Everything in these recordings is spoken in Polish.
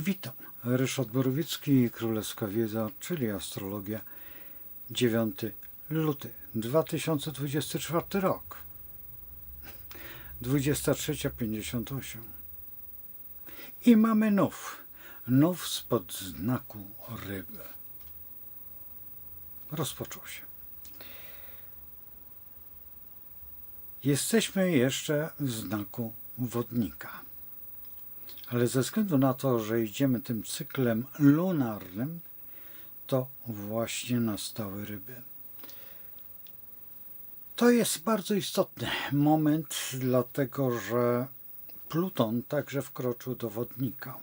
Witam. Ryszard Borowicki Królewska Wiedza, czyli Astrologia. 9 luty 2024 rok. 23.58. I mamy nów. Nów spod znaku ryby. Rozpoczął się. Jesteśmy jeszcze w znaku wodnika. Ale ze względu na to, że idziemy tym cyklem lunarnym, to właśnie nastały ryby. To jest bardzo istotny moment, dlatego że Pluton także wkroczył do wodnika.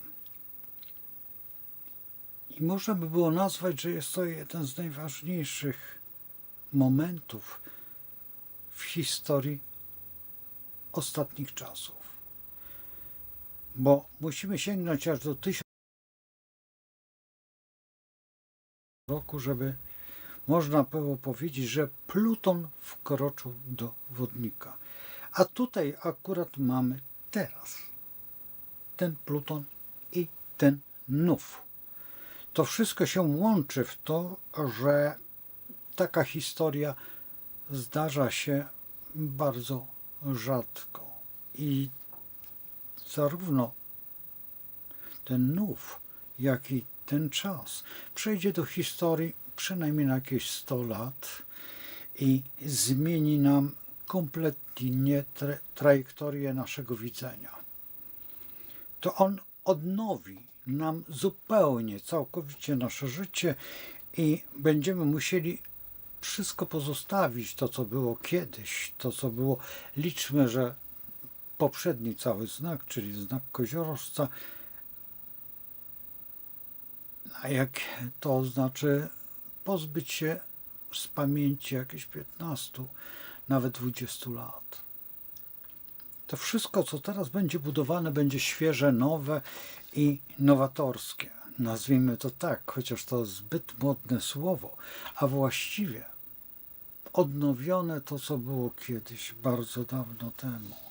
I można by było nazwać, że jest to jeden z najważniejszych momentów w historii ostatnich czasów bo musimy sięgnąć aż do 1000 roku, żeby można było powiedzieć, że Pluton wkroczył do wodnika. A tutaj akurat mamy teraz ten Pluton i ten Nów. To wszystko się łączy w to, że taka historia zdarza się bardzo rzadko. I zarówno ten nów, jak i ten czas przejdzie do historii przynajmniej na jakieś 100 lat i zmieni nam kompletnie tra trajektorię naszego widzenia. To on odnowi nam zupełnie, całkowicie nasze życie i będziemy musieli wszystko pozostawić, to co było kiedyś, to co było, liczmy, że poprzedni cały znak, czyli znak koziorożca, a jak to znaczy pozbyć się z pamięci jakieś 15, nawet 20 lat. To wszystko, co teraz będzie budowane, będzie świeże, nowe i nowatorskie. Nazwijmy to tak, chociaż to zbyt modne słowo, a właściwie odnowione to, co było kiedyś, bardzo dawno temu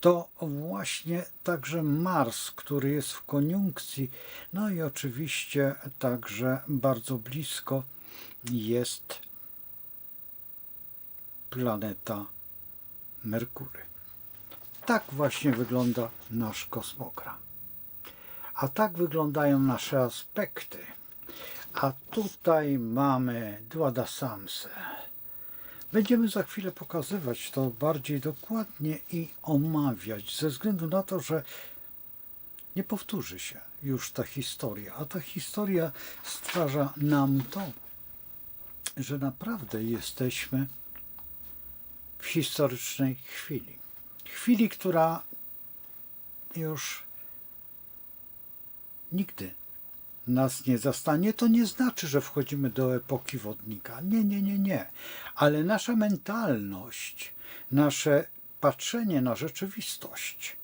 to właśnie także Mars, który jest w koniunkcji, no i oczywiście także bardzo blisko jest planeta Merkury. Tak właśnie wygląda nasz kosmogram. A tak wyglądają nasze aspekty. A tutaj mamy Dwada Samse. Będziemy za chwilę pokazywać to bardziej dokładnie i omawiać, ze względu na to, że nie powtórzy się już ta historia, a ta historia stwarza nam to, że naprawdę jesteśmy w historycznej chwili. Chwili, która już nigdy nas nie zastanie, to nie znaczy, że wchodzimy do epoki wodnika. Nie, nie, nie, nie. Ale nasza mentalność, nasze patrzenie na rzeczywistość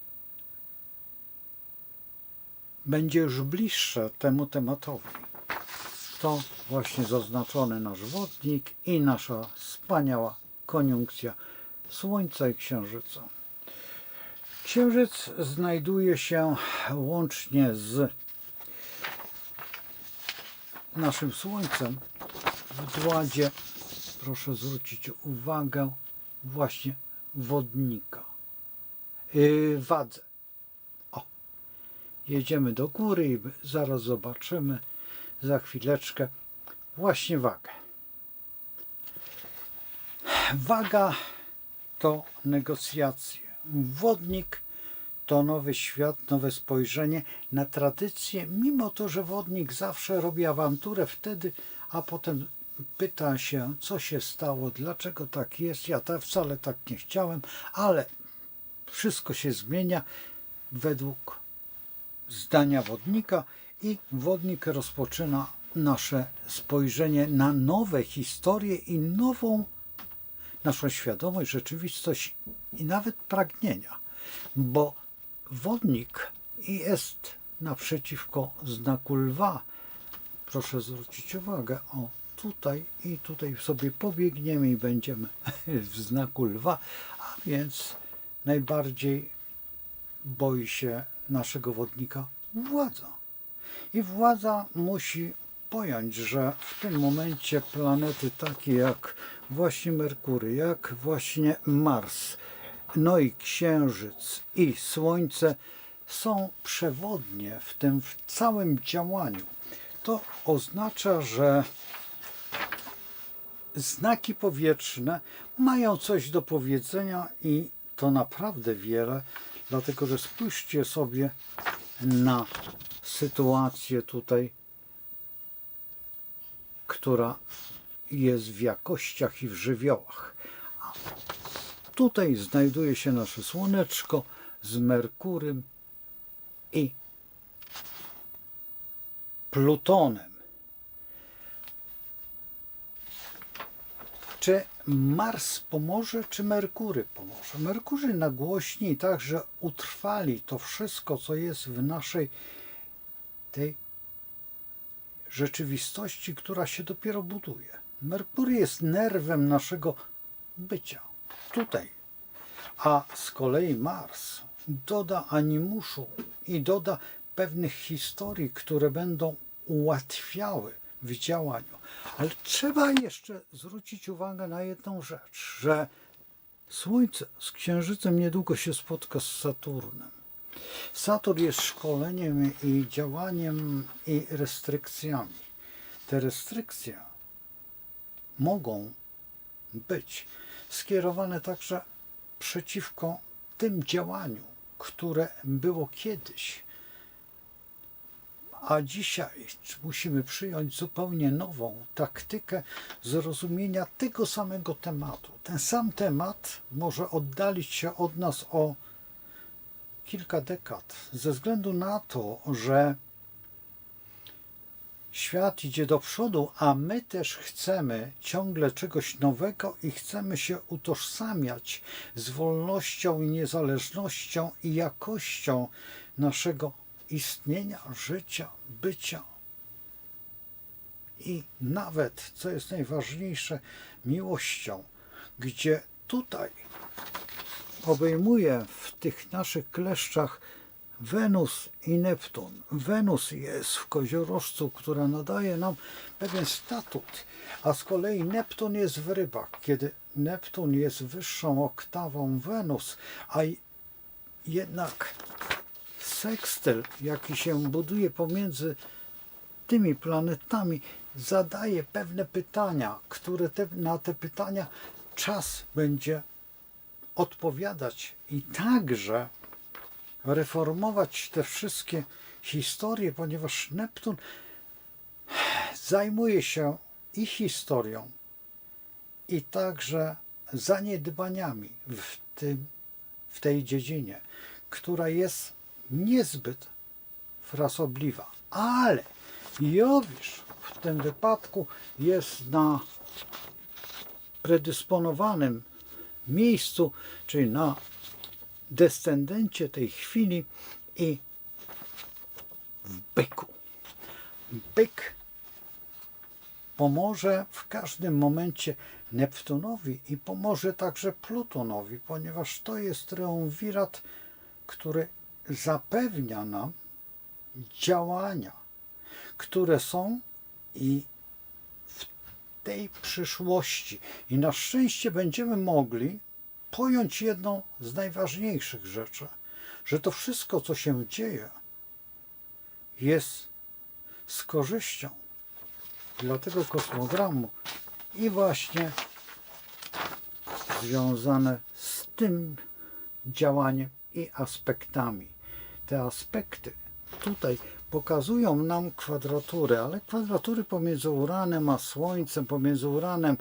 będzie już bliższe temu tematowi. To właśnie zaznaczony nasz wodnik i nasza wspaniała koniunkcja Słońca i Księżyca. Księżyc znajduje się łącznie z naszym Słońcem w dładzie, proszę zwrócić uwagę, właśnie wodnika. Yy, wadze. O, jedziemy do góry i zaraz zobaczymy za chwileczkę właśnie wagę. Waga to negocjacje. Wodnik to nowy świat, nowe spojrzenie na tradycję, mimo to, że wodnik zawsze robi awanturę wtedy, a potem pyta się, co się stało, dlaczego tak jest. Ja tak, wcale tak nie chciałem, ale wszystko się zmienia według zdania wodnika i wodnik rozpoczyna nasze spojrzenie na nowe historie i nową naszą świadomość, rzeczywistość i nawet pragnienia, bo wodnik jest naprzeciwko znaku lwa. Proszę zwrócić uwagę, o tutaj i tutaj sobie pobiegniemy i będziemy w znaku lwa, a więc najbardziej boi się naszego wodnika władza. I władza musi pojąć, że w tym momencie planety takie jak właśnie Merkury, jak właśnie Mars, no i Księżyc i Słońce są przewodnie w tym w całym działaniu. To oznacza, że znaki powietrzne mają coś do powiedzenia i to naprawdę wiele, dlatego że spójrzcie sobie na sytuację tutaj, która jest w jakościach i w żywiołach. Tutaj znajduje się nasze Słoneczko z Merkurym i Plutonem. Czy Mars pomoże, czy Merkury pomoże? Merkury nagłośni tak, że utrwali to wszystko, co jest w naszej tej rzeczywistości, która się dopiero buduje. Merkury jest nerwem naszego bycia tutaj. A z kolei Mars doda animuszu i doda pewnych historii, które będą ułatwiały w działaniu. Ale trzeba jeszcze zwrócić uwagę na jedną rzecz, że Słońce z Księżycem niedługo się spotka z Saturnem. Saturn jest szkoleniem i działaniem i restrykcjami. Te restrykcje mogą być skierowane także przeciwko tym działaniu, które było kiedyś. A dzisiaj musimy przyjąć zupełnie nową taktykę zrozumienia tego samego tematu. Ten sam temat może oddalić się od nas o kilka dekad, ze względu na to, że świat idzie do przodu, a my też chcemy ciągle czegoś nowego i chcemy się utożsamiać z wolnością i niezależnością i jakością naszego istnienia, życia, bycia. I nawet, co jest najważniejsze, miłością, gdzie tutaj obejmuje w tych naszych kleszczach Wenus i Neptun. Wenus jest w koziorożcu, która nadaje nam pewien statut, a z kolei Neptun jest w rybach. Kiedy Neptun jest wyższą oktawą Wenus, a jednak sekstyl, jaki się buduje pomiędzy tymi planetami, zadaje pewne pytania, które te, na te pytania czas będzie odpowiadać i także reformować te wszystkie historie, ponieważ Neptun zajmuje się i historią, i także zaniedbaniami w, tym, w tej dziedzinie, która jest niezbyt frasobliwa. Ale Jowisz w tym wypadku jest na predysponowanym miejscu, czyli na descendencie tej chwili i w byku. Byk pomoże w każdym momencie Neptunowi i pomoże także Plutonowi, ponieważ to jest triumvirat, który zapewnia nam działania, które są i w tej przyszłości. I na szczęście będziemy mogli pojąć jedną z najważniejszych rzeczy, że to wszystko, co się dzieje, jest z korzyścią dla tego kosmogramu i właśnie związane z tym działaniem i aspektami. Te aspekty tutaj pokazują nam kwadratury, ale kwadratury pomiędzy Uranem a Słońcem, pomiędzy Uranem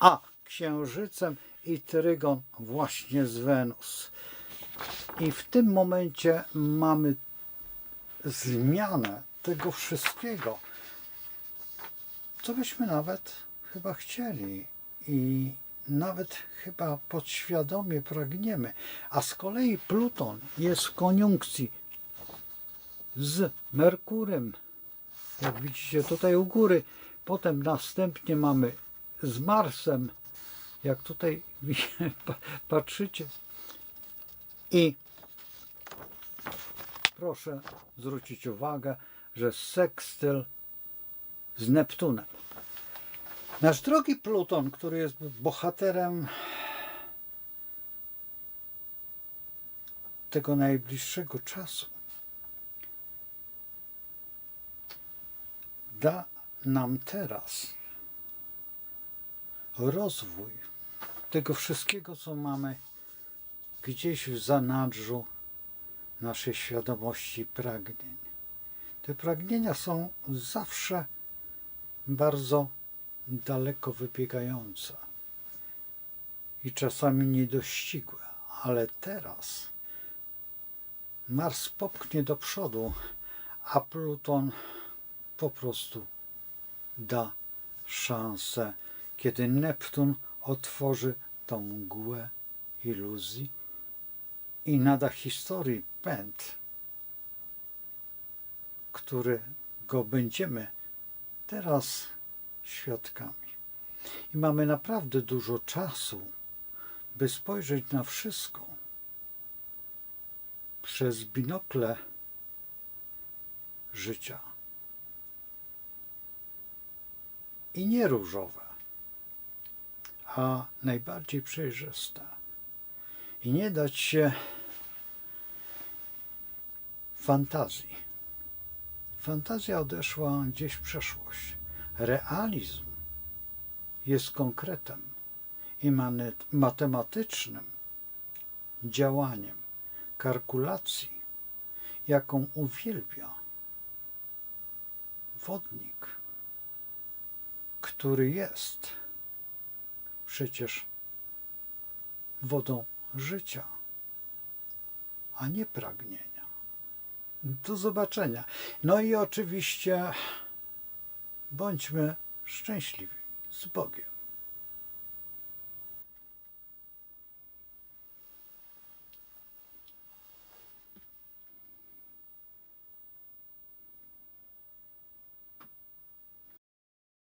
a Księżycem i trygon właśnie z Wenus. I w tym momencie mamy zmianę tego wszystkiego, co byśmy nawet chyba chcieli i nawet chyba podświadomie pragniemy. A z kolei Pluton jest w koniunkcji z Merkurem, jak widzicie tutaj u góry. Potem następnie mamy z Marsem, jak tutaj patrzycie. I proszę zwrócić uwagę, że sekstyl z Neptunem. Nasz drogi Pluton, który jest bohaterem tego najbliższego czasu, da nam teraz rozwój tego wszystkiego, co mamy gdzieś w zanadrzu naszej świadomości pragnień. Te pragnienia są zawsze bardzo daleko wybiegające i czasami niedościgłe, ale teraz Mars popchnie do przodu, a Pluton po prostu da szansę, kiedy Neptun otworzy tą mgłę iluzji i nada historii pęd, którego będziemy teraz świadkami. I mamy naprawdę dużo czasu, by spojrzeć na wszystko przez binokle życia. I nie różowe, a najbardziej przejrzyste. I nie dać się fantazji. Fantazja odeszła gdzieś w przeszłość. Realizm jest konkretem i matematycznym działaniem kalkulacji, jaką uwielbia wodnik, który jest przecież wodą życia, a nie pragnienia. Do zobaczenia. No i oczywiście bądźmy szczęśliwi z Bogiem.